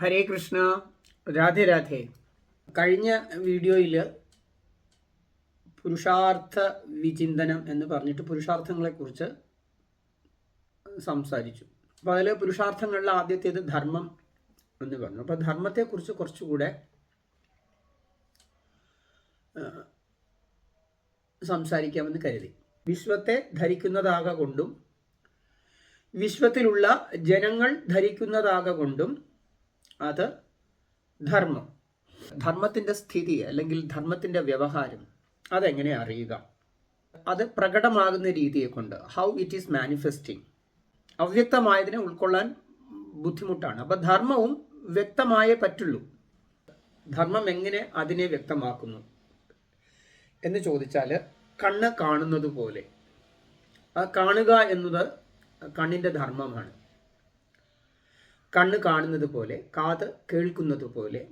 ഹരേ കൃഷ്ണ രാധേ രാധേ. കഴിഞ്ഞ വീഡിയോയിൽ പുരുഷാർത്ഥ വിചിന്തനം എന്ന് പറഞ്ഞിട്ട് പുരുഷാർത്ഥങ്ങളെക്കുറിച്ച് സംസാരിച്ചു. അപ്പോൾ അതിൽ പുരുഷാർത്ഥങ്ങളിൽ ആദ്യത്തേത് ധർമ്മം എന്ന് പറഞ്ഞു. അപ്പോൾ ധർമ്മത്തെക്കുറിച്ച് കുറച്ചുകൂടെ സംസാരിക്കാമെന്ന് കരുതി. വിശ്വത്തെ ധരിക്കുന്നതാകൊണ്ടും വിശ്വത്തിലുള്ള ജനങ്ങൾ ധരിക്കുന്നതാക കൊണ്ടും അത് ധർമ്മം. ധർമ്മത്തിന്റെ സ്ഥിതി അല്ലെങ്കിൽ ധർമ്മത്തിന്റെ വ്യവഹാരം അതെങ്ങനെ അറിയുക? അത് പ്രകടമാകുന്ന രീതിയെ കൊണ്ട് ഹൗ ഇറ്റ് ഈസ് മാനിഫെസ്റ്റിംഗ് അവ്യക്തമായതിനെ ഉൾക്കൊള്ളാൻ ബുദ്ധിമുട്ടാണ്. അപ്പം ധർമ്മവും വ്യക്തമായേ പറ്റുള്ളൂ. ധർമ്മം എങ്ങനെ അതിനെ വ്യക്തമാക്കുന്നു? എന്ന് ചോദിച്ചാൽ കണ്ണ് കാണുന്നത് പോലെ. ആ കാണുക എന്നത് കണ്ണിന്റെ ധർമ്മമാണ്. കണ്ണ് കാണുന്നത് പോലെ കാത് കേൾക്കുന്നത് പോലെ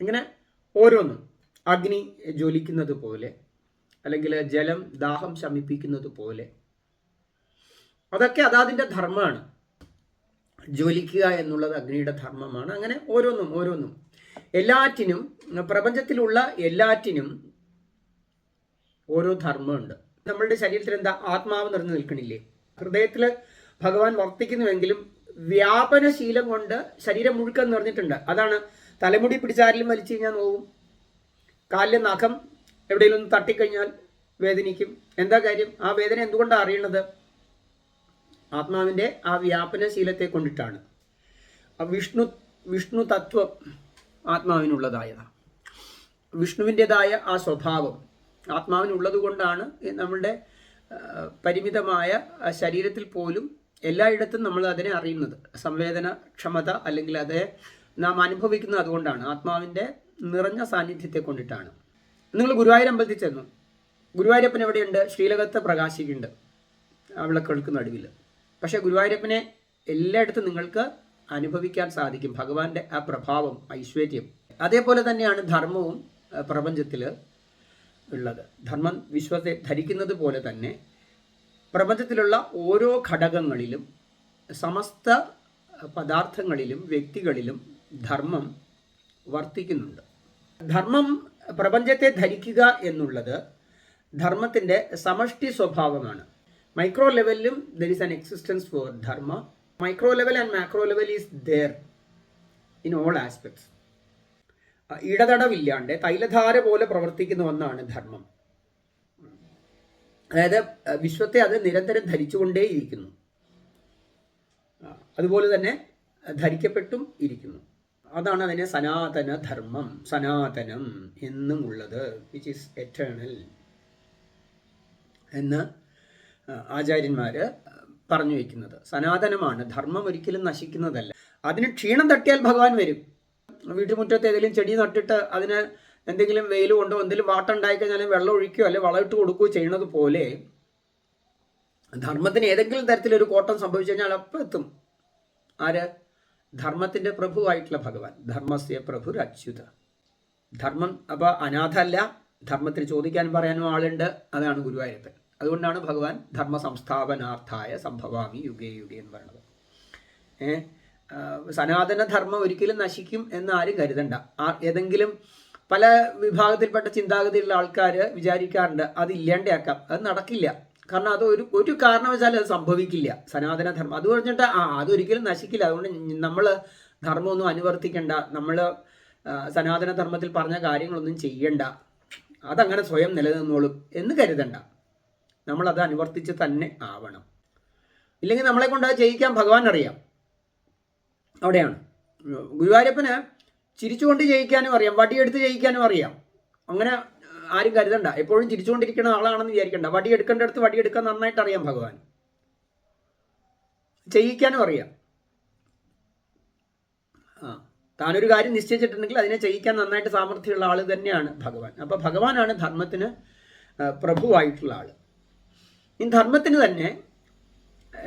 ഇങ്ങനെ ഓരോന്നും. അഗ്നി ജ്വലിക്കുന്നത് പോലെ അല്ലെങ്കിൽ ജലം ദാഹം ശമിപ്പിക്കുന്നത് പോലെ. അതൊക്കെ അതാതിന്റെ ധർമ്മമാണ്. ജ്വലിക്കുക എന്നുള്ളത് അഗ്നിയുടെ ധർമ്മമാണ്. അങ്ങനെ ഓരോന്നും ഓരോന്നും. എല്ലാറ്റിനും പ്രപഞ്ചത്തിലുള്ള എല്ലാറ്റിനും ഓരോ ധർമ്മമുണ്ട്. നമ്മളുടെ ശരീരത്തിൽ എന്താ ആത്മാവ് നിറഞ്ഞു നിൽക്കണില്ലേ? ഹൃദയത്തിൽ ഭഗവാൻ വർത്തിക്കുന്നുവെങ്കിലും വ്യാപനശീലം കൊണ്ട് ശരീരം മുഴുക്കം നിറഞ്ഞിട്ടുണ്ട്. അതാണ് തലമുടി പിടിച്ചാരിലും വലിച്ചു കഴിഞ്ഞാൽ നോവും. കാലിലെ നഖം എവിടെയെങ്കിലും തട്ടിക്കഴിഞ്ഞാൽ വേദനിക്കും. എന്താ കാര്യം? ആ വേദന എന്തുകൊണ്ടാണ് അറിയണത് ആത്മാവിന്റെ ആ വ്യാപനശീലത്തെ കൊണ്ടിട്ടാണ്. വിഷ്ണു വിഷ്ണു തത്വം ആത്മാവിനുള്ളതായതാണ് വിഷ്ണുവിന്റെതായ ആ സ്വഭാവം ആത്മാവിനുള്ളത് കൊണ്ടാണ് നമ്മളുടെ പരിമിതമായ ശരീരത്തിൽ പോലും എല്ലായിടത്തും നമ്മൾ അതിനെ അറിയുന്നത്. സംവേദന ക്ഷമത അല്ലെങ്കിൽ അത് നാം അനുഭവിക്കുന്നത് അതുകൊണ്ടാണ്. ആത്മാവിന്റെ നിറഞ്ഞ സാന്നിധ്യത്തെ കൊണ്ടിട്ടാണ്. നിങ്ങൾ ഗുരുവായൂർ അമ്പലത്തിൽ ചെന്നു. ഗുരുവായൂരപ്പൻ എവിടെയുണ്ട്? ശ്രീലകത്ത് പ്രകാശിക്കുന്നുണ്ട്. വിളക്കുകൾക്ക് നടുവിൽ പക്ഷേ ഗുരുവായൂരപ്പനെ എല്ലായിടത്തും നിങ്ങൾക്ക് അനുഭവിക്കാൻ സാധിക്കും. ഭഗവാന്റെ ആ പ്രഭാവം ഐശ്വര്യം. അതേപോലെ തന്നെയാണ് ധർമ്മവും പ്രപഞ്ചത്തിൽ ഉള്ളത്. ധർമ്മം വിശ്വത്തെ ധരിക്കുന്നത് പോലെ തന്നെ പ്രപഞ്ചത്തിലുള്ള ഓരോ ഘടകങ്ങളിലും സമസ്ത പദാർത്ഥങ്ങളിലും വ്യക്തികളിലും ധർമ്മം വർത്തിക്കുന്നുണ്ട്. ധർമ്മം പ്രപഞ്ചത്തെ ധരിക്കുക എന്നുള്ളത് ധർമ്മത്തിന്റെ സമഷ്ടി സ്വഭാവമാണ്. Micro ലെവലിലും there is an existence for dharma. Micro level and macro level is there in all aspects ഇടതടവില്ലാണ്ട് തൈലധാര പോലെ പ്രവർത്തിക്കുന്ന ഒന്നാണ് ധർമ്മം. അതായത് വിശ്വത്തെ അത് നിരന്തരം ധരിച്ചുകൊണ്ടേയിരിക്കുന്നു. അതുപോലെ തന്നെ ധരിക്കപ്പെട്ടും ഇരിക്കുന്നു. അതാണ് അതിനെ സനാതന ധർമ്മം സനാതനം എന്നും ഉള്ളത് വിച്ച് ഈസ് എറ്റേണൽ എന്ന് ആചാര്യന്മാർ പറഞ്ഞു വയ്ക്കുന്നത് സനാതനമാണ് ധർമ്മം ഒരിക്കലും നശിക്കുന്നതല്ല. അതിന് ക്ഷീണം തട്ടിയാൽ ഭഗവാൻ വരും. വീട്ടുമുറ്റത്ത് ഏതെങ്കിലും ചെടി നട്ടിട്ട് അതിന് എന്തെങ്കിലും വെയിൽ കൊണ്ടോ എന്തെങ്കിലും വാട്ടം ഉണ്ടായിക്കഴിഞ്ഞാൽ വെള്ളം ഒഴിക്കുകയോ അല്ലെങ്കിൽ വളമിട്ട് കൊടുക്കുകയോ ചെയ്യുന്നത് പോലെ ധർമ്മത്തിന് ഏതെങ്കിലും തരത്തിലൊരു കോട്ടം സംഭവിച്ചു കഴിഞ്ഞാൽ അപ്പം എത്തും. ആര്? ധർമ്മത്തിന്റെ പ്രഭുവായിട്ടുള്ള ഭഗവാൻ. ധർമ്മസ്യ പ്രഭു അച്യുത ധർമ്മം അപ്പോൾ അനാഥല്ല. ധർമ്മത്തിൽ ചോദിക്കാനും പറയാനും ആളുണ്ട്. അതാണ് ഗുരുവായൂരപ്പൻ. അതുകൊണ്ടാണ് ഭഗവാൻ ധർമ്മ സംസ്ഥാപനാർത്ഥായ സംഭവാമി യുഗേ യുഗേ എന്ന് പറയുന്നത്. ഏഹ് സനാതന ധർമ്മം ഒരിക്കലും നശിക്കും എന്ന് ആരും കരുതണ്ട. ഏതെങ്കിലും പല വിഭാഗത്തിൽപ്പെട്ട ചിന്താഗതിയുള്ള ആൾക്കാർ വിചാരിക്കാറുണ്ട് അത് ഇല്ലാണ്ടാക്കാം. അത് നടക്കില്ല. കാരണം അത് ഒരു ഒരു കാരണവശാലും അത് സംഭവിക്കില്ല. സനാതന ധർമ്മം അത് പറഞ്ഞിട്ട് ആ അതൊരിക്കലും നശിക്കില്ല. അതുകൊണ്ട് നമ്മൾ ധർമ്മമൊന്നും അനുവർത്തിക്കേണ്ട. നമ്മൾ സനാതന ധർമ്മത്തിൽ പറഞ്ഞ കാര്യങ്ങളൊന്നും ചെയ്യണ്ട. അതങ്ങനെ സ്വയം നിലനിന്നോളും എന്ന് കരുതണ്ട. നമ്മളത് അനുവർത്തിച്ച് തന്നെ ആവണം. ഇല്ലെങ്കിൽ നമ്മളെ കൊണ്ട് അത് ചെയ്യിക്കാൻ ഭഗവാൻ അറിയാം അവിടെയാണ്. ഗുരുവായൂരപ്പന് ചിരിച്ചുകൊണ്ട് ജയിക്കാനും അറിയാം. വടിയെടുത്ത് ജയിക്കാനും അറിയാം. അങ്ങനെ ആരും കരുതണ്ട. എപ്പോഴും ചിരിച്ചുകൊണ്ടിരിക്കുന്ന ആളാണെന്ന് വിചാരിക്കണ്ട. വടി അടുത്ത് വടിയെടുക്കാൻ നന്നായിട്ട് അറിയാം ഭഗവാൻ. ചെയ്യിക്കാനും അറിയാം. ആ താനൊരു കാര്യം നിശ്ചയിച്ചിട്ടുണ്ടെങ്കിൽ അതിനെ ചെയ്യിക്കാൻ നന്നായിട്ട് സാമർഥ്യമുള്ള ആൾ തന്നെയാണ് ഭഗവാൻ. അപ്പോൾ ഭഗവാനാണ് ധർമ്മത്തിന് പ്രഭുവായിട്ടുള്ള ആൾ ഈ ധർമ്മത്തിന് തന്നെ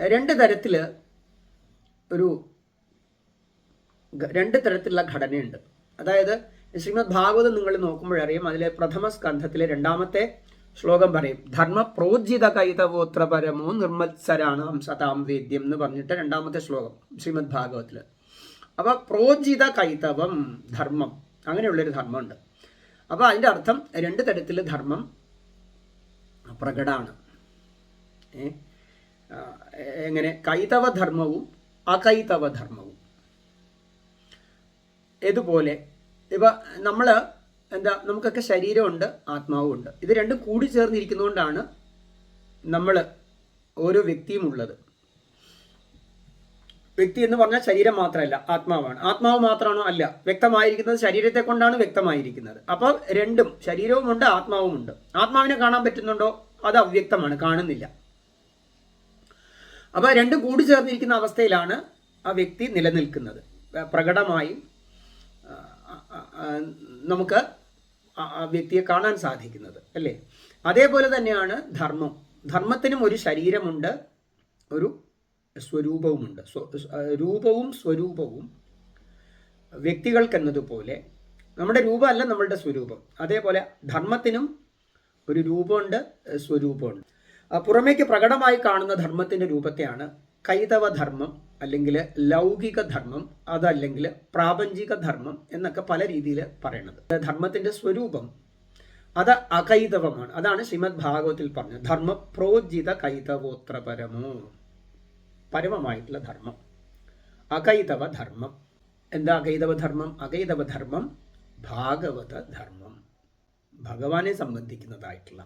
രണ്ട് തരത്തിൽ ഒരു രണ്ട് തരത്തിലുള്ള ഘടനയുണ്ട്. അതായത് ശ്രീമദ് ഭാഗവതം നിങ്ങൾ നോക്കുമ്പോഴറിയാം അതിലെ പ്രഥമ സ്കന്ധത്തിലെ രണ്ടാമത്തെ ശ്ലോകം പറയും ധർമ്മ പ്രോജിത കൈതവോത്ര പരമോ നിർമ്മത്സരാണാം സതാം വേദ്യം എന്ന് പറഞ്ഞിട്ട് രണ്ടാമത്തെ ശ്ലോകം ശ്രീമദ് ഭാഗവത്തിൽ അപ്പോൾ പ്രോജിത കൈതവം ധർമ്മം അങ്ങനെയുള്ളൊരു ധർമ്മമുണ്ട്. അപ്പോൾ അതിന്റെ അർത്ഥം രണ്ട് തരത്തിൽ ധർമ്മം പ്രകടമാണ്? എങ്ങനെ? കൈതവധർമ്മവും അകൈതവധർമ്മവും. അകൈതവ ധർമ്മവും ഇതുപോലെ. ഇപ്പൊ നമ്മൾ എന്താ നമുക്കൊക്കെ ശരീരമുണ്ട് ആത്മാവുമുണ്ട്. ഇത് രണ്ടും കൂടി ചേർന്നിരിക്കുന്നതുകൊണ്ടാണ് നമ്മൾ ഓരോ വ്യക്തിയും ഉള്ളത് വ്യക്തി എന്ന് പറഞ്ഞാൽ ശരീരം മാത്രമല്ല ആത്മാവാണ്. ആത്മാവ് മാത്രമാണോ? അല്ല. വ്യക്തമായിരിക്കുന്നത് ശരീരത്തെ കൊണ്ടാണ് വ്യക്തമായിരിക്കുന്നത്. അപ്പോൾ രണ്ടും ശരീരവുമുണ്ട് ആത്മാവുമുണ്ട്. ആത്മാവിനെ കാണാൻ പറ്റുന്നുണ്ടോ? അത് അവ്യക്തമാണ് കാണുന്നില്ല. അപ്പോൾ രണ്ടും കൂടി ചേർന്നിരിക്കുന്ന അവസ്ഥയിലാണ് ആ വ്യക്തി നിലനിൽക്കുന്നത്. പ്രകടമായും നമുക്ക് ആ വ്യക്തിയെ കാണാൻ സാധിക്കുന്നത് അല്ലേ? അതേപോലെ തന്നെയാണ് ധർമ്മം. ധർമ്മത്തിനും ഒരു ശരീരമുണ്ട് ഒരു സ്വരൂപവുമുണ്ട്. രൂപവും സ്വരൂപവും വ്യക്തികൾക്കെന്നതുപോലെ നമ്മുടെ രൂപമല്ല നമ്മളുടെ സ്വരൂപം. അതേപോലെ ധർമ്മത്തിനും ഒരു രൂപമുണ്ട് സ്വരൂപമുണ്ട്. പുറമേക്ക് പ്രകടമായി കാണുന്ന ധർമ്മത്തിന്റെ രൂപത്തെയാണ് കൈതവ ധർമ്മം അല്ലെങ്കിൽ ലൗകിക ധർമ്മം അതല്ലെങ്കിൽ പ്രാപഞ്ചിക ധർമ്മം എന്നൊക്കെ പല രീതിയിൽ പറയണത്. ധർമ്മത്തിന്റെ സ്വരൂപം അത് അകൈതവമാണ്. അതാണ് ശ്രീമദ് ഭാഗവത്തിൽ പറഞ്ഞത്. ധർമ്മ പ്രോജിത കൈതവോത്ര പരമോ പരമമായിട്ടുള്ള ധർമ്മം. അകൈതവ ധർമ്മം എന്താ അകൈതവ ധർമ്മം അകൈതവ ധർമ്മം ഭാഗവത ധർമ്മം ഭഗവാനെ സംബന്ധിക്കുന്നതായിട്ടുള്ള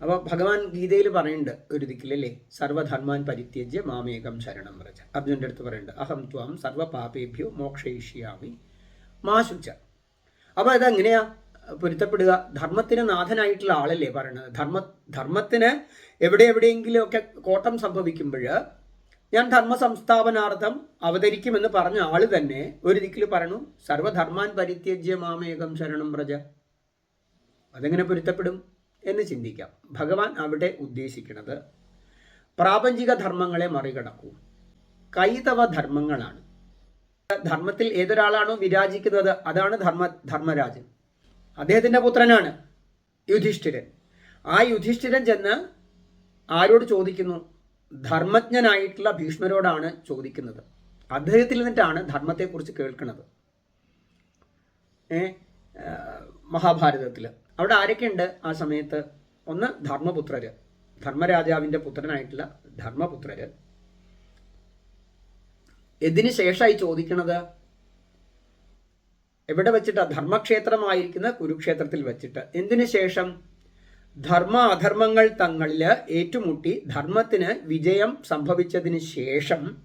അപ്പോൾ ഭഗവാൻ ഗീതയിൽ പറയുന്നുണ്ട് ഒരു ദിക്കിലല്ലേ സർവധർമാൻ പരിത്യജ്യ മാമേകം ശരണം വ്രജ. അർജുന്റെ അടുത്ത് പറയുന്നുണ്ട് അഹം ത്വാം സർവപാപേഭ്യോ മോക്ഷയിഷ്യാമി മാശുച്ച. അപ്പോൾ ഇതെങ്ങനെയാ പൊരുത്തപ്പെടുക? ധർമ്മത്തിന് നാഥനായിട്ടുള്ള ആളല്ലേ പറയണത് ധർമ്മ ധർമ്മത്തിന് എവിടെ എവിടെയെങ്കിലുമൊക്കെ കോട്ടം സംഭവിക്കുമ്പോൾ ഞാൻ ധർമ്മ സംസ്ഥാപനാർത്ഥം അവതരിക്കുമെന്ന് പറഞ്ഞ ആൾ തന്നെ ഒരു ദിക്കിൽ പറഞ്ഞു സർവധർമാൻ പരിത്യജ്യ മാമേകം ശരണം വ്രജ. അതെങ്ങനെ പൊരുത്തപ്പെടും? എന്ന് ചിന്തിക്കാം. ഭഗവാൻ അവിടെ ഉദ്ദേശിക്കുന്നത് പ്രാപഞ്ചിക ധർമ്മങ്ങളെ മറികടക്കൂ. കൈതവ ധർമ്മങ്ങളാണ്. ധർമ്മത്തിൽ ഏതൊരാളാണോ വിരാജിക്കുന്നത് അതാണ് ധർമ്മ ധർമ്മരാജൻ. അദ്ദേഹത്തിന്റെ പുത്രനാണ് യുധിഷ്ഠിരൻ. ആ യുധിഷ്ഠിരൻ ചെന്ന് ആരോട് ചോദിക്കുന്നു? ധർമ്മജ്ഞനായിട്ടുള്ള ഭീഷ്മരോടാണ് ചോദിക്കുന്നത്. അദ്ദേഹത്തിൽ നിന്നിട്ടാണ് ധർമ്മത്തെക്കുറിച്ച് കേൾക്കുന്നത്. മഹാഭാരതത്തിൽ അവിടെ ആരൊക്കെയുണ്ട് ആ സമയത്ത്? ഒന്ന് ധർമ്മപുത്രര്. ധർമ്മരാജാവിന്റെ പുത്രനായിട്ടുള്ള ധർമ്മപുത്രര്. ഇതിന് ശേഷമായി ചോദിക്കണത്? എവിടെ വെച്ചിട്ടാ? ധർമ്മക്ഷേത്രമായിരിക്കുന്ന കുരുക്ഷേത്രത്തിൽ വെച്ചിട്ട്. എന്തിനു ശേഷം? ധർമ്മ അധർമ്മങ്ങൾ തങ്ങളിൽ ഏറ്റുമുട്ടി ധർമ്മത്തിന് വിജയം സംഭവിച്ചതിന് ശേഷം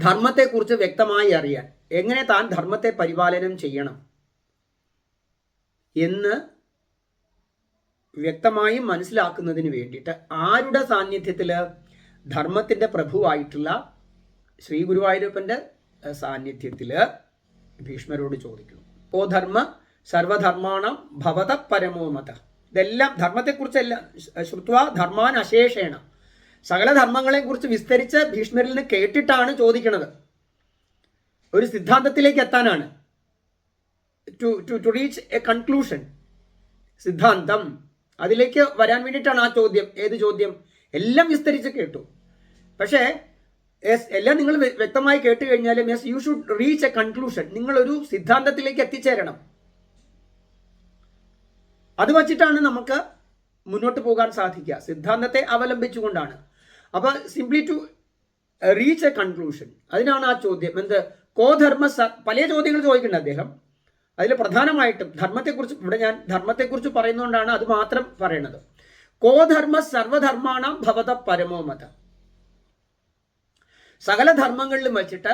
ധർമ്മത്തെക്കുറിച്ച് വ്യക്തമായി അറിയാൻ. എങ്ങനെ താൻ ധർമ്മത്തെ പരിപാലനം ചെയ്യണം? എന്ന് വ്യക്തമായും മനസ്സിലാക്കുന്നതിന് വേണ്ടിയിട്ട് ആരുടെ സാന്നിധ്യത്തിൽ ധർമ്മത്തിന്റെ പ്രഭുവായിട്ടുള്ള ശ്രീ ഗുരുവായൂരപ്പന്റെ സാന്നിധ്യത്തിൽ ഭീഷ്മരോട് ചോദിക്കുന്നു. ഓ ധർമ്മ സർവധർമാണം ഭവത പരമോമത ഇതെല്ലാം ധർമ്മത്തെക്കുറിച്ചെല്ലാം. ശ്രുത്വ ധർമാൻ അശേഷേണ സകല ധർമ്മങ്ങളെ കുറിച്ച് വിസ്തരിച്ച് ഭീഷ്മരിൽ നിന്ന് കേട്ടിട്ടാണ് ചോദിക്കുന്നത് ഒരു സിദ്ധാന്തത്തിലേക്ക് എത്താനാണ്. To to to reach a conclusion സിദ്ധാന്തം അതിലേക്ക് വരാൻ വേണ്ടിയിട്ടാണ് ആ ചോദ്യം. ഏത് ചോദ്യം? എല്ലാം വിസ്തരിച്ച് കേട്ടു. പക്ഷേ യെസ് എല്ലാം നിങ്ങൾ വ്യ- വ്യക്തമായി കേട്ട് കഴിഞ്ഞാലും yes you should reach a conclusion നിങ്ങളൊരു സിദ്ധാന്തത്തിലേക്ക് എത്തിച്ചേരണം. അത് വച്ചിട്ടാണ് നമുക്ക് മുന്നോട്ട് പോകാൻ സാധിക്കുക. സിദ്ധാന്തത്തെ അവലംബിച്ചുകൊണ്ടാണ്. അപ്പൊ simply to reach a conclusion അതിനാണ് ആ ചോദ്യം. എന്ത്? കോധർമ്മ പല ചോദ്യങ്ങൾ ചോദിക്കുന്നുണ്ട് അദ്ദേഹം. അതിൽ പ്രധാനമായിട്ടും ധർമ്മത്തെക്കുറിച്ച് ഇവിടെ ഞാൻ ധർമ്മത്തെക്കുറിച്ച് പറയുന്നതുകൊണ്ടാണ് അത് മാത്രം പറയുന്നത് കോധർമ്മ സർവധർമാണം ഭവത പരമോമത സകല ധർമ്മങ്ങളിലും വെച്ചിട്ട്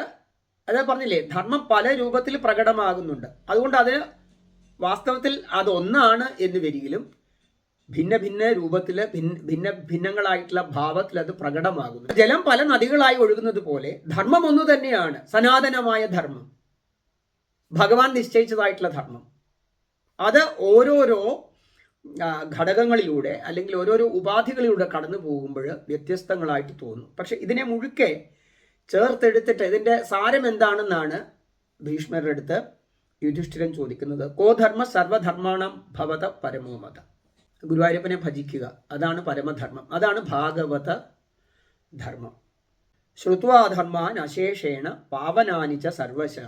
അത് പറഞ്ഞില്ലേ ധർമ്മം പല രൂപത്തിൽ പ്രകടമാകുന്നുണ്ട്. അതുകൊണ്ട് അത് വാസ്തവത്തിൽ അതൊന്നാണ് എന്ന് വരികിലും ഭിന്ന ഭിന്ന രൂപത്തിൽ ഭിന്ന ഭിന്നങ്ങളായിട്ടുള്ള ഭാവത്തിൽ അത് പ്രകടമാകുന്നു. ജലം പല നദികളായി ഒഴുകുന്നത് പോലെ ധർമ്മം ഒന്നു തന്നെയാണ് സനാതനമായ ധർമ്മം. ഭഗവാൻ നിശ്ചയിച്ചതായിട്ടുള്ള ധർമ്മം. അത് ഓരോരോ ഘടകങ്ങളിലൂടെ അല്ലെങ്കിൽ ഓരോരോ ഉപാധികളിലൂടെ കടന്നു പോകുമ്പോൾ വ്യത്യസ്തങ്ങളായിട്ട് തോന്നും. പക്ഷെ ഇതിനെ മുഴുക്കെ ചേർത്തെടുത്തിട്ട് ഇതിന്റെ സാരം എന്താണെന്നാണ് ഭീഷ്മരുടെ അടുത്ത് യുധിഷ്ഠിരൻ ചോദിക്കുന്നത്. കോധർമ്മ സർവധർമാണം ഭവത പരമോമത. ഗുരുവായൂരപ്പനെ ഭജിക്കുക. അതാണ് പരമധർമ്മം. അതാണ് ഭാഗവത ധർമ്മം. ശ്രുത്വാധർമാൻ അശേഷേണ പാവനാനിച്ച സർവശ.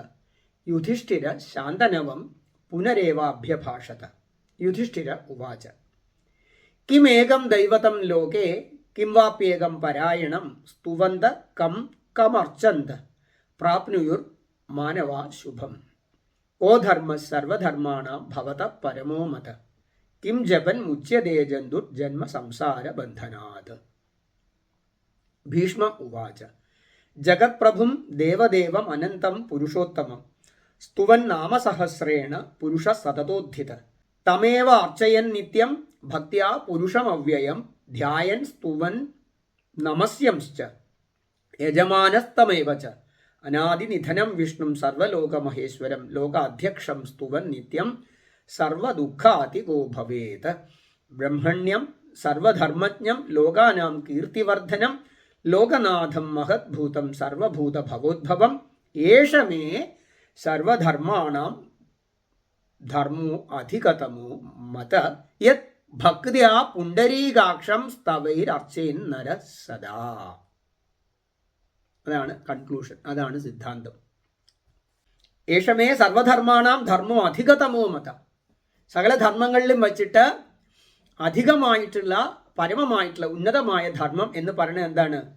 യുധിഷ്ഠിര ശാന്തനവം പുനരേവാഭ്യഭാഷത. യുധിഷ്ഠിര ഉവാച. കിമേകം ദൈവതം ലോകേ കിം വാപ്യേകം പരായണം സ്തുവന്ത കം കമർച്ചന്ത് പ്രാപ്നുയുർ മാനവാ ശുഭം. ഓ ധർമ്മ സർവധർമാണാം ഭവത പരമോ മത. കിം ജപൻ മുച്യതേ ജന്തുർ ജന്മ സംസാര ബന്ധനാത്. ഭീഷ്മ ഉവാച. ജഗത്പ്രഭും ദേവദേവം അനന്തം പുരുഷോത്തമം. സ്തുവൻ നാമസഹസ്രേണ പുരുഷ സതതോദ്ധിത തമേവ അർച്ചയൻ നിത്യം ഭക്തിയ പുരുഷമവ്യയം ധ്യായൻ സ്തുവൻ നമസ്യംശ്ച. യജമാനസ്തമേവ ച അനാദിനിധനം വിഷ്ണും സർവലോകമഹേശ്വരം ലോകാധ്യക്ഷം സ്തുവൻ നിത്യം സർവദുഃഖാതികോ ഭവേത് ബ്രഹ്മണ്യം സർവധർമ്മജ്ഞം ലോകാനാം കീർത്തിവർദ്ധനം ലോകനാഥം മഹദ്ഭൂതം സർവഭൂതഭവോദ്ഭവം ഏഷമേ സർവധർമാണാം ധർമ്മോ അധികതമോ മത. യത് ഭക്തിയാ പുണ്ടരീകാക്ഷം സ്തവൈരർച്ചയൻ നര സദാ. അതാണ് കൺക്ലൂഷൻ അതാണ് സിദ്ധാന്തം. ഏഷമേ സർവധർമാണാം ധർമ്മോ അധികതമോ മത. സകല ധർമ്മങ്ങളിലും വച്ചിട്ട് അധികമായിട്ടുള്ള പരമമായിട്ടുള്ള ഉന്നതമായ ധർമ്മം എന്ന് പറയുന്നത് എന്താണ്?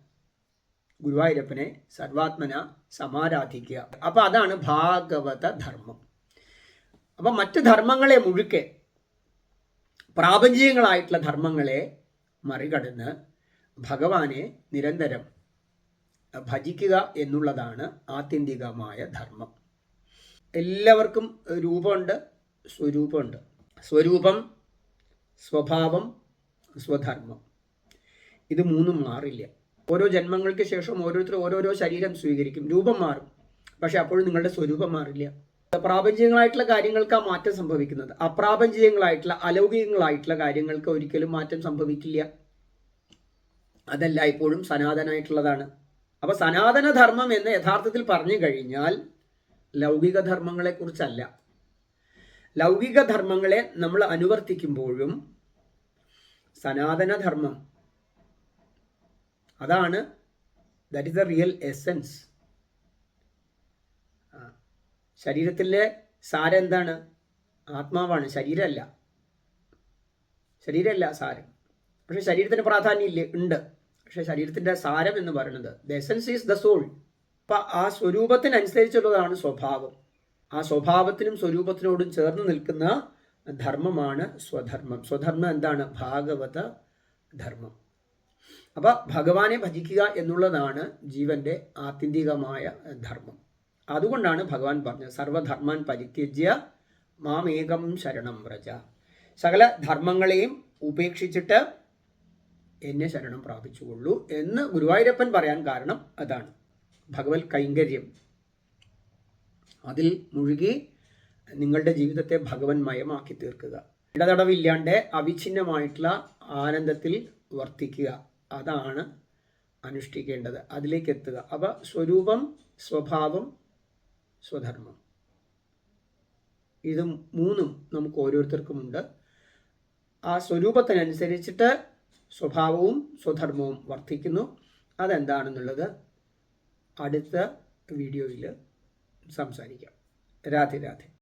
ഗുരുവായൂരപ്പനെ സർവാത്മന സമാരാധിക്കുക. അപ്പോൾ അതാണ് ഭാഗവത ധർമ്മം. അപ്പൊ മറ്റ് ധർമ്മങ്ങളെ മുഴുക്കെ പ്രാപഞ്ചികങ്ങളായിട്ടുള്ള ധർമ്മങ്ങളെ മറികടന്ന് ഭഗവാനെ നിരന്തരം ഭജിക്കുക എന്നുള്ളതാണ് ആത്യന്തികമായ ധർമ്മം. എല്ലാവർക്കും രൂപമുണ്ട് സ്വരൂപമുണ്ട്. സ്വരൂപം സ്വഭാവം സ്വധർമ്മം. ഇത് മൂന്നും മാറില്ല. ഓരോ ജന്മങ്ങൾക്ക് ശേഷം ഓരോരുത്തർ ഓരോരോ ശരീരം സ്വീകരിക്കും. രൂപം മാറും. പക്ഷെ അപ്പോഴും നിങ്ങളുടെ സ്വരൂപം മാറില്ല. പ്രാപഞ്ചികങ്ങളായിട്ടുള്ള കാര്യങ്ങൾക്ക് ആ മാറ്റം സംഭവിക്കുന്നത്. അപ്രാപഞ്ചികങ്ങളായിട്ടുള്ള അലൗകികങ്ങളായിട്ടുള്ള കാര്യങ്ങൾക്ക് ഒരിക്കലും മാറ്റം സംഭവിക്കില്ല. അതല്ല ഇപ്പോഴും സനാതനായിട്ടുള്ളതാണ്. അപ്പൊ സനാതന ധർമ്മം എന്ന് യഥാർത്ഥത്തിൽ പറഞ്ഞു കഴിഞ്ഞാൽ ലൗകിക ധർമ്മങ്ങളെ കുറിച്ചല്ല ലൗകിക ധർമ്മങ്ങളെ നമ്മൾ അനുവർത്തിക്കുമ്പോഴും സനാതന ധർമ്മം അതാണ് that is the real essence ശരീരത്തിലെ സാരം എന്താണ്? ആത്മാവാണ് ശരീരമല്ല. ശരീരമല്ല സാരം. പക്ഷേ ശരീരത്തിന് പ്രാധാന്യം ഇല്ല ഉണ്ട്. പക്ഷേ ശരീരത്തിന്റെ സാരം എന്ന് പറയുന്നത് the essence is the soul അപ്പൊ ആ സ്വരൂപത്തിനനുസരിച്ചുള്ളതാണ് സ്വഭാവം. ആ സ്വഭാവത്തിനും സ്വരൂപത്തിനോടും ചേർന്ന് നിൽക്കുന്ന ധർമ്മമാണ് സ്വധർമ്മം. സ്വധർമ്മം എന്താണ്? ഭാഗവത ധർമ്മം. അപ്പൊ ഭഗവാനെ ഭജിക്കുക എന്നുള്ളതാണ് ജീവന്റെ ആത്യന്തികമായ ധർമ്മം. അതുകൊണ്ടാണ് ഭഗവാൻ പറഞ്ഞത് സർവധർമാൻ പരിത്യജ്യ മാമേകം ശരണം വ്രജ. സകല ധർമ്മങ്ങളെയും ഉപേക്ഷിച്ചിട്ട് എന്നെ ശരണം പ്രാപിച്ചുകൊള്ളൂ എന്ന് ഗുരുവായൂരപ്പൻ പറയാൻ കാരണം അതാണ്. ഭഗവത് കൈങ്കര്യം അതിൽ മുഴുകി നിങ്ങളുടെ ജീവിതത്തെ ഭഗവൻ മയമാക്കി തീർക്കുക. ഇടതടവില്ലാണ്ട് അവിഛിന്നമായിട്ടുള്ള ആനന്ദത്തിൽ വർത്തിക്കുക. അതാണ് അനുഷ്ഠിക്കേണ്ടത്. അതിലേക്ക് എത്തുക അവ സ്വരൂപം സ്വഭാവം സ്വധർമ്മം. ഇതും മൂന്നും നമുക്ക് ഓരോരുത്തർക്കുമുണ്ട്. ആ സ്വരൂപത്തിനനുസരിച്ചിട്ട് സ്വഭാവവും സ്വധർമ്മവും വർദ്ധിക്കുന്നു അതെന്താണെന്നുള്ളത് അടുത്ത വീഡിയോയിൽ സംസാരിക്കാം. രാധെ രാധെ.